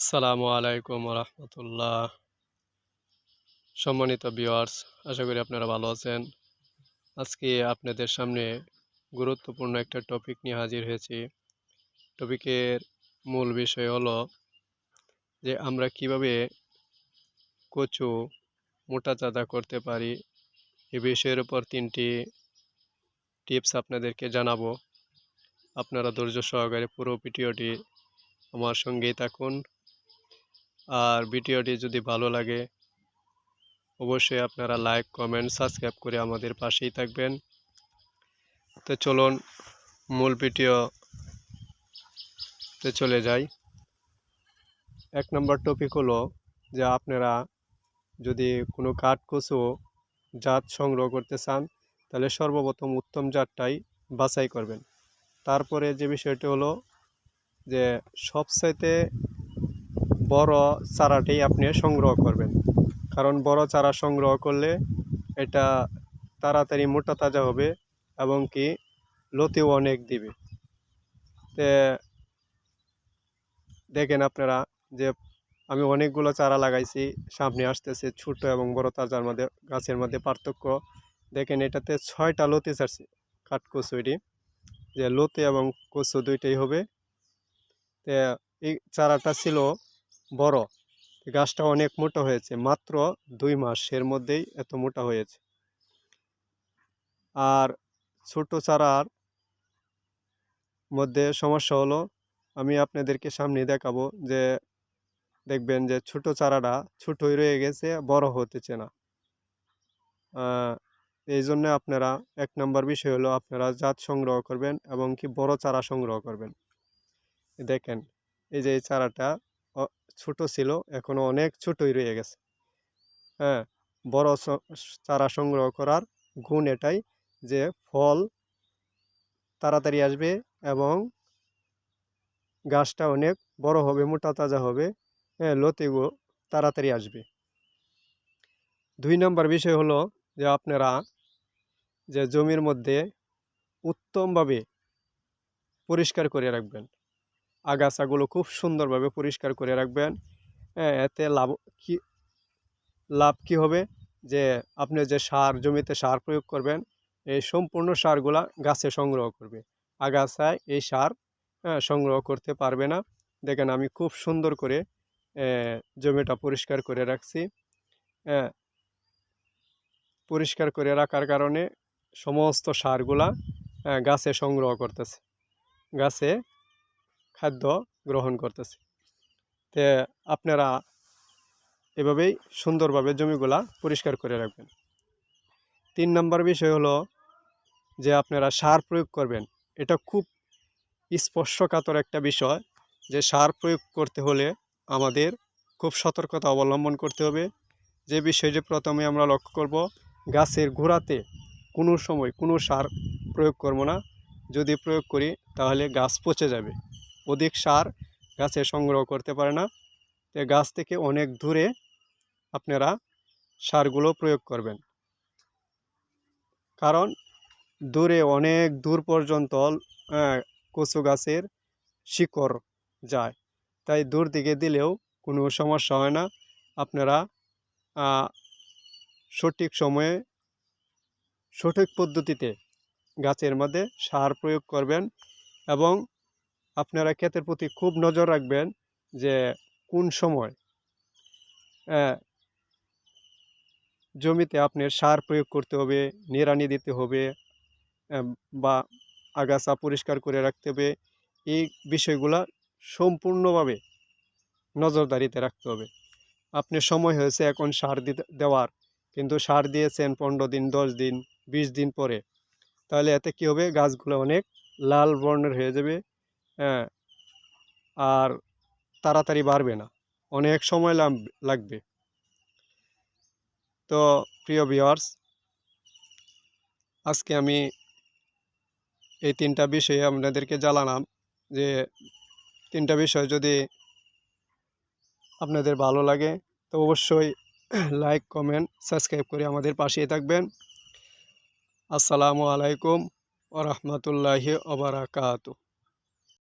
আসসালামু আলাইকুম রহমতুল্লাহ সম্মানিত ভিউয়ার্স, আশা করি আপনারা ভালো আছেন। আজকে আপনাদের সামনে গুরুত্বপূর্ণ একটা টপিক নিয়ে হাজির হয়েছি। টপিকের মূল বিষয় হলো যে আমরা কীভাবে কচু মোটা চাঁদা করতে পারি, এ বিষয়ের উপর তিনটি টিপস আপনাদেরকে জানাব। আপনারা ধৈর্য সহকারে পুরো ভিডিওটি আমার সঙ্গেই থাকুন। আর ভিডিওটি যদি ভালো লাগে, অবশ্যই আপনারা লাইক কমেন্ট সাবস্ক্রাইব করে আমাদের পাশেই থাকবেন। তো চলুন মূল ভিডিওতে চলে যাই। এক নম্বর টপিক হলো যে আপনারা যদি কোনো কাঠ কচু জাত সংগ্রহ করতে চান, তাহলে সর্বপ্রথম উত্তম জাতটাই বাছাই করবেন। তারপরে যে বিষয়টি হলো যে সবচাইতে বড় চারাটি আপনি সংগ্রহ করবেন। কারণ বড় চারা সংগ্রহ করলে এটা তাড়াতাড়ি মোটা তাজা হবে এবং কি লতিও অনেক দিবে। তে দেখেন আপনারা যে আমি অনেকগুলো চারা লাগাইছি, সামনে আসতেছে ছোট এবং বড় তাজার মধ্যে, গাছের মধ্যে পার্থক্য। দেখেন এটাতে ছয়টা লতি ছাড়ছি কাঠকচু এটি। যে লতি এবং কচু দুইটাই হবে। তে এই চারাটা ছিল বড়। গাছটা অনেক মোটা হয়েছে, মাত্র দুই মাসের মধ্যেই এত মোটা হয়েছে। আর ছোট চারার মধ্যে সমস্যা হলো, আমি আপনাদেরকে সামনে দেখাবো যে, দেখবেন যে ছোট চারাটা ছোটই রয়ে গেছে, বড় হতেছে না। এই জন্য আপনারা, এক নম্বর বিষয় হলো আপনারা জাত সংগ্রহ করবেন এবং কি বড় চারা সংগ্রহ করবেন। দেখেন, এই যে এই চারাটা ছোট ছিল এখনও অনেক ছোটই রয়ে গেছে। হ্যাঁ বড় চারা সংগ্রহ করার গুণ এটাই যে ফল তাড়াতাড়ি আসবে এবং গাছটা অনেক বড় হবে, মোটা তাজা হবে। হ্যাঁ লতিগুলো তাড়াতাড়ি আসবে। দুই নম্বর বিষয় হলো যে আপনারা যে জমির মধ্যে উত্তমভাবে পরিষ্কার করে রাখবেন। আগাছাগুলো খুব সুন্দরভাবে পরিষ্কার করে রাখবেন। হ্যাঁ এতে লাভ কি লাভ কি হবে? যে আপনি যে সার জমিতে সার প্রয়োগ করবেন এই সম্পূর্ণ সারগুলা গাছে সংগ্রহ করবে। আগাছায় এই সার হ্যাঁ, সংগ্রহ করতে পারবে না। দেখেন আমি খুব সুন্দর করে জমিটা পরিষ্কার করে রাখছি। হ্যাঁ, পরিষ্কার করে রাখার কারণে সমস্ত সারগুলা গাছে সংগ্রহ করতেছে। গাছে খাদ্য গ্রহণ করতেছে। তে আপনারা এভাবেই সুন্দরভাবে জমিগুলা পরিষ্কার করে রাখবেন। তিন নম্বর বিষয় হলো যে আপনারা সার প্রয়োগ করবেন। এটা খুব স্পর্শকাতর একটা বিষয় যে সার প্রয়োগ করতে হলে আমাদের খুব সতর্কতা অবলম্বন করতে হবে। যে বিষয়টি প্রথমে আমরা লক্ষ্য করব, গাছের গোড়াতে কোনো সময় কোনো সার প্রয়োগ করব না। যদি প্রয়োগ করি তাহলে গাছ পচে যাবে। অধিক সার গাছে সংগ্রহ করতে পারে না। তো গাছ থেকে অনেক দূরে আপনারা সারগুলো প্রয়োগ করবেন। কারণ দূরে অনেক দূর পর্যন্ত কচু গাছের শিকড় যায়। তাই দূর দিকে দিলেও কোনো সমস্যা হয় না। আপনারা সঠিক সময়ে সঠিক পদ্ধতিতে গাছের মধ্যে সার প্রয়োগ করবেন এবং আপনারা ক্ষেতের প্রতি খুব নজর রাখবেন যে কোন সময় জমিতে আপনার সার প্রয়োগ করতে হবে, নিড়ানি দিতে হবে বা আগাছা পরিষ্কার করে রাখতে হবে, এই বিষয়গুলা সম্পূর্ণভাবে নজরদারিতে রাখতে হবে। আপনি সময় হয়েছে এখন সার দিতে, দেওয়ার, কিন্তু সার দিয়েছেন পনেরো দিন, দশ দিন, বিশ দিন পরে। তাহলে এতে কী হবে? গাছগুলো অনেক লাল বর্ণের হয়ে যাবে হ্যাঁ আর তাড়াতাড়ি বাড়বে না। অনেক সময় লাগবে। তো প্রিয় ভিওয়ার্স আজকে আমি এই তিনটা বিষয়ে আপনাদেরকে জানালাম যে, তিনটা বিষয় যদি আপনাদের ভালো লাগে, তো অবশ্যই লাইক কমেন্ট সাবস্ক্রাইব করে আমাদের পাশেই থাকবেন। আসসালামু আলাইকুম ওরহমতুল্লাহি ওবরাকাতু